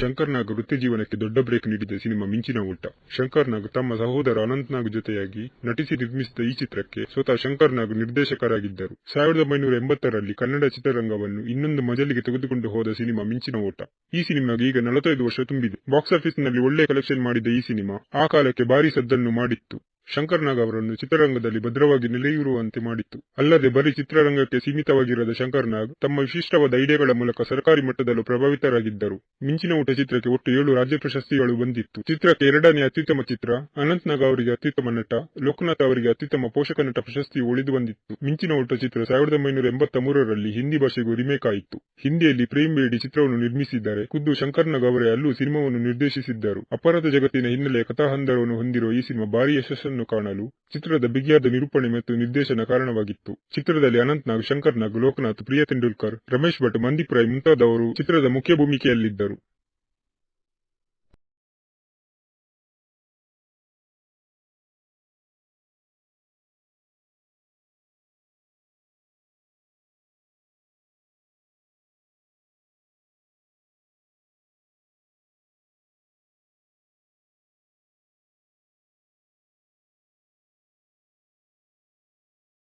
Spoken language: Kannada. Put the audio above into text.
ಶಂಕರ್ ನಾಗ್ ವೃತ್ತಿ ಜೀವನಕ್ಕೆ ದೊಡ್ಡ ಬ್ರೇಕ್ ನೀಡಿದ ಸಿನಿಮಾ ಮಿಂಚಿನ ಊಟ. ಶಂಕರ್ ನಾಗ್ ತಮ್ಮ ಸಹೋದರ ಅನಂತ್ ನಾಗ್ ಜೊತೆಯಾಗಿ ನಟಿಸಿ ನಿರ್ಮಿಸಿದ ಈ ಚಿತ್ರಕ್ಕೆ ಸ್ವತಃ ಶಂಕರ್ ನಾಗ್ ನಿರ್ದೇಶಕರಾಗಿದ್ದರು. ಸಾವಿರದ ಒಂಬೈನೂರ ಎಂಬತ್ತರಲ್ಲಿ ಕನ್ನಡ ಚಿತ್ರರಂಗವನ್ನು ಇನ್ನೊಂದು ಮಜಲಿಗೆ ತೆಗೆದುಕೊಂಡು ಹೋದ ಸಿನಿಮಾ ಮಿಂಚಿನ ಓಟ ಈ ಸಿನಿಮಾಗೆ ಈಗ ನಲವತ್ತೈದು ವರ್ಷ ತುಂಬಿದೆ. ಬಾಕ್ಸ್ ಆಫೀಸ್ನಲ್ಲಿ ಒಳ್ಳೆ ಕಲೆಕ್ಷನ್ ಮಾಡಿದ ಈ ಸಿನಿಮಾ ಆ ಕಾಲಕ್ಕೆ ಭಾರಿ ಸದ್ದನ್ನು ಮಾಡಿತ್ತು. ಶಂಕರ್ ನಾಗ್ ಅವರನ್ನು ಚಿತ್ರರಂಗದಲ್ಲಿ ಭದ್ರವಾಗಿ ನೆಲೆಯೂರುವಂತೆ ಮಾಡಿತ್ತು. ಅಲ್ಲದೆ ಬರೀ ಚಿತ್ರರಂಗಕ್ಕೆ ಸೀಮಿತವಾಗಿರದ ಶಂಕರ್ನಾಗ್ ತಮ್ಮ ವಿಶಿಷ್ಟವಾದ ಐಡಿಯಾಗಳ ಮೂಲಕ ಸರ್ಕಾರಿ ಮಟ್ಟದಲ್ಲೂ ಪ್ರಭಾವಿತರಾಗಿದ್ದರು. ಮಿಂಚಿನ ಊಟ ಚಿತ್ರಕ್ಕೆ ಒಟ್ಟು ಏಳು ರಾಜ್ಯ ಪ್ರಶಸ್ತಿಗಳು ಬಂದಿತ್ತು. ಚಿತ್ರಕ್ಕೆ ಎರಡನೇ ಅತ್ಯುತ್ತಮ ಚಿತ್ರ ಅನಂತ್ ನಾಗ್ ಅವರಿಗೆ ಅತ್ಯುತ್ತಮ ನಟ, ಲೋಕನಾಥ್ ಅವರಿಗೆ ಅತ್ಯುತ್ತಮ ಪೋಷಕ ನಟ ಪ್ರಶಸ್ತಿ ಉಳಿದು ಬಂದಿತ್ತು. ಮಿಂಚಿನ ಊಟ ಚಿತ್ರ ಸಾವಿರದ ಒಂಬೈನೂರ ಎಂಬತ್ತ ಮೂರರಲ್ಲಿ ಹಿಂದಿ ಭಾಷೆಗೂ ರಿಮೇಕ್ ಆಯಿತು. ಹಿಂದಿಯಲ್ಲಿ ಪ್ರೇಮ್ ಬೇಡಿ ಚಿತ್ರವನ್ನು ನಿರ್ಮಿಸಿದ್ದಾರೆ. ಖುದ್ದು ಶಂಕರ್ನಾಗ್ ಅವರೇ ಅಲ್ಲೂ ಸಿನಿಮಾವನ್ನು ನಿರ್ದೇಶಿಸಿದ್ದರು. ಅಪರಾಧ ಜಗತ್ತಿನ ಹಿನ್ನೆಲೆಯ ಕಥಾಹಂದರವನ್ನು ಹೊಂದಿರುವ ಈ ಸಿನಿಮಾ ಭಾರಿ ಯಶಸ್ಸನ್ನು ಕಾಣಲು ಚಿತ್ರದ ಬಿಗಿಯಾದ ನಿರೂಪಣೆ ಮತ್ತು ನಿರ್ದೇಶನ ಕಾರಣವಾಗಿತ್ತು. ಚಿತ್ರದಲ್ಲಿ ಅನಂತ್ ನಾಗ್, ಶಂಕರ್ ನಾಗ್, ಲೋಕನಾಥ್, ಪ್ರಿಯಾ ತೆಂಡೂಲ್ಕರ್, ರಮೇಶ್ ಭಟ್, ಮಂದೀಪ್ ರೈ ಮುಂತಾದವರು ಚಿತ್ರದ ಮುಖ್ಯ ಭೂಮಿಕೆಯಲ್ಲಿದ್ದರು.